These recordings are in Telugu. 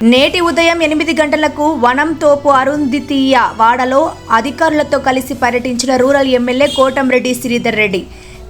నేటి ఉదయం ఎనిమిది గంటలకు వనం తోపు అరుంధితీయ వాడలో అధికారులతో కలిసి పర్యటించిన rural MLA Kotamreddy Sridhar Reddy.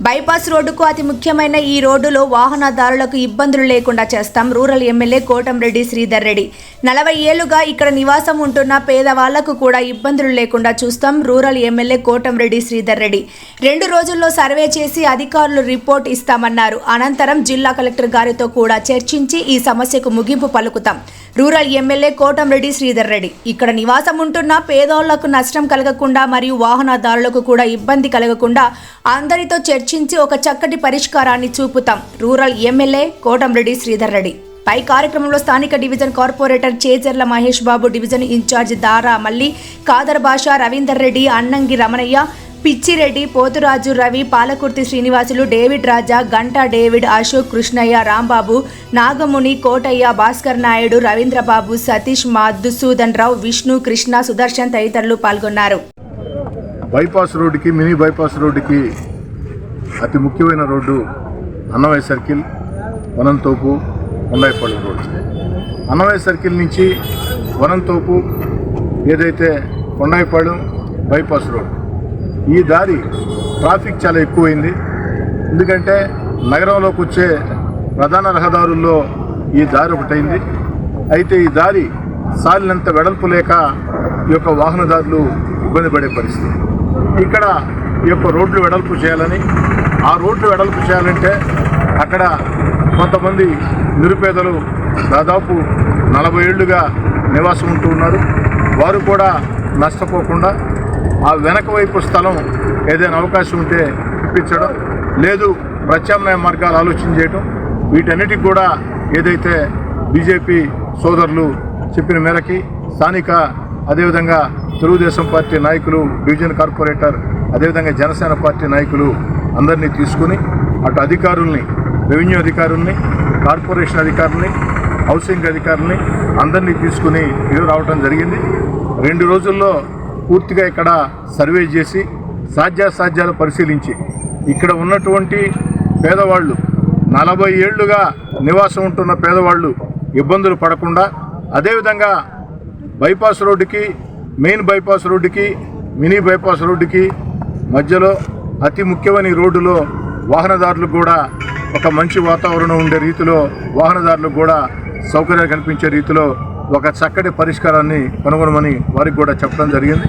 Bypass రోడ్డుకు అతి ముఖ్యమైన ఈ రోడ్డులో వాహనదారులకు ఇబ్బందులు లేకుండా చేస్తాం రూరల్ ఎమ్మెల్యే కోటంరెడ్డి శ్రీధర్ రెడ్డి. నలభై ఏళ్ళుగా ఇక్కడ నివాసం ఉంటున్న పేదవాళ్ళకు కూడా ఇబ్బందులు లేకుండా చూస్తాం రూరల్ ఎమ్మెల్యే కోటంరెడ్డి శ్రీధర్ రెడ్డి. రెండు రోజుల్లో సర్వే చేసి అధికారులు రిపోర్ట్ ఇస్తామన్నారు. అనంతరం జిల్లా కలెక్టర్ గారితో కూడా చర్చించి ఈ సమస్యకు ముగింపు పలుకుతాం. Rural MLA Kotamreddy Sridhar Reddy. ఇక్కడ నివాసం ఉంటున్న పేదోళ్ళకు నష్టం కలగకుండా మరియు వాహనదారులకు కూడా ఇబ్బంది కలగకుండా అందరితో చర్చించి ఒక చక్కటి పరిష్కారాన్ని చూపుతాం. Rural MLA Kotamreddy Sridhar Reddy. పై కార్యక్రమంలో స్థానిక division corporator Chejarla Mahesh Babu division incharge Dara Malli Kadar Basha Ravinder Reddy Annangi Ramanaiah Pichireddy Poturaju Ravi Palakurthi Srinivasulu David Raja Ganta David Ashok Krishnaiah Rambabu Nagamuni Kotaiah Bhaskar Naidu Ravindrababu Satish Madhusudan Rao Vishnu Krishna Sudarshan తదితరులు పాల్గొన్నారు. బైపాస్ రోడ్డుకి మినీ బైపాస్ రోడ్డుకి అతి ముఖ్యమైన road Annamayya circle Vanamthopu Undaipadu road. Annamayya circle నుంచి వనంతోపు ఏదైతే కొండాయిపాడు బైపాస్ రోడ్. ఈ దారి ట్రాఫిక్ చాలా ఎక్కువైంది. ఎందుకంటే నగరంలోకి వచ్చే ప్రధాన రహదారుల్లో ఈ దారి ఒకటైంది. అయితే ఈ దారి సాలినంత వెడల్పు లేక ఈ యొక్క వాహనదారులు ఇబ్బంది పడే పరిస్థితి. ఇక్కడ ఈ యొక్క రోడ్లు వెడల్పు చేయాలని ఆ రోడ్లు వెడల్పు చేయాలంటే అక్కడ కొంతమంది నిరుపేదలు దాదాపు నలభై ఏళ్ళుగా నివాసం ఉంటూ ఉన్నారు. వారు కూడా నష్టపోకుండా ఆ వెనక వైపు స్థలం ఏదైనా అవకాశం ఉంటే ఇప్పించడం లేదు ప్రత్యామ్నాయ మార్గాలు ఆలోచన చేయడం వీటన్నిటికి కూడా ఏదైతే బీజేపీ సోదరులు చెప్పిన మేరకి స్థానిక అదేవిధంగా తెలుగుదేశం పార్టీ నాయకులు డివిజన్ కార్పొరేటర్ అదేవిధంగా జనసేన పార్టీ నాయకులు అందరినీ తీసుకుని అటు అధికారుల్ని రెవెన్యూ అధికారుల్ని కార్పొరేషన్ అధికారుల్ని హౌసింగ్ అధికారుల్ని అందరినీ తీసుకుని ఇవి రావడం జరిగింది. రెండు రోజుల్లో పూర్తిగా ఇక్కడ సర్వే చేసి సాధ్యాసాధ్యాలు పరిశీలించి ఇక్కడ ఉన్నటువంటి పేదవాళ్ళు నలభై ఏళ్ళుగా నివాసం ఉంటున్న పేదవాళ్ళు ఇబ్బందులు పడకుండా అదేవిధంగా బైపాస్ రోడ్డుకి మెయిన్ బైపాస్ రోడ్డుకి మినీ బైపాస్ రోడ్డుకి మధ్యలో అతి ముఖ్యమైన ఈ రోడ్డులో వాహనదారులకు కూడా ఒక మంచి వాతావరణం ఉండే రీతిలో వాహనదారులకు కూడా సౌకర్యాలు కల్పించే రీతిలో ఒక చక్కటి పరిష్కారాన్ని కనుగొనమని వారికి కూడా చెప్పడం జరిగింది.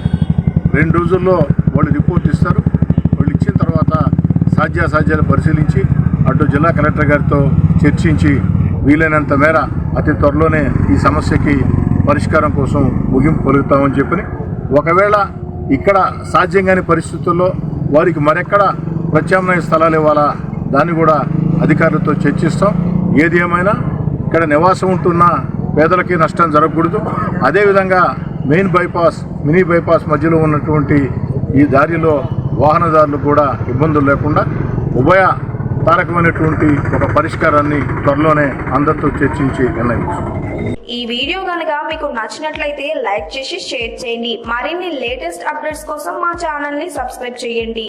రెండు రోజుల్లో వాళ్ళు రిపోర్ట్ ఇస్తారు. వాళ్ళు ఇచ్చిన తర్వాత సాధ్యాసాధ్యాలు పరిశీలించి అటు జిల్లా కలెక్టర్ గారితో చర్చించి వీలైనంత మేర అతి త్వరలోనే ఈ సమస్యకి పరిష్కారం కోసం ముగింపు కలుగుతామని చెప్పని. ఒకవేళ ఇక్కడ సాధ్యం కాని పరిస్థితుల్లో వారికి మరెక్కడ ప్రత్యామ్నాయ స్థలాలు ఇవ్వాలా? దాన్ని కూడా అధికారులతో చర్చిస్తాం. ఏది ఏమైనా ఇక్కడ నివాసం ఉంటున్న పేదలకి నష్టం జరగకూడదు. అదేవిధంగా మెయిన్ బైపాస్ మినీ బైపాస్ మధ్యలో ఉన్నటువంటి ఈ దారిలో వాహనదారులు కూడా ఇబ్బందులు లేకుండా ఉభయ తారకమైనటువంటి ఒక పరిష్కారాన్ని త్వరలోనే అందరితో చర్చించి నిర్ణయించు ఈ వీడియో కనుక మీకు నచ్చినట్లయితే లైక్ చేసి షేర్ చేయండి. మరిన్ని లేటెస్ట్ అప్డేట్స్ కోసం మా ఛానల్ని సబ్స్క్రైబ్ చేయండి.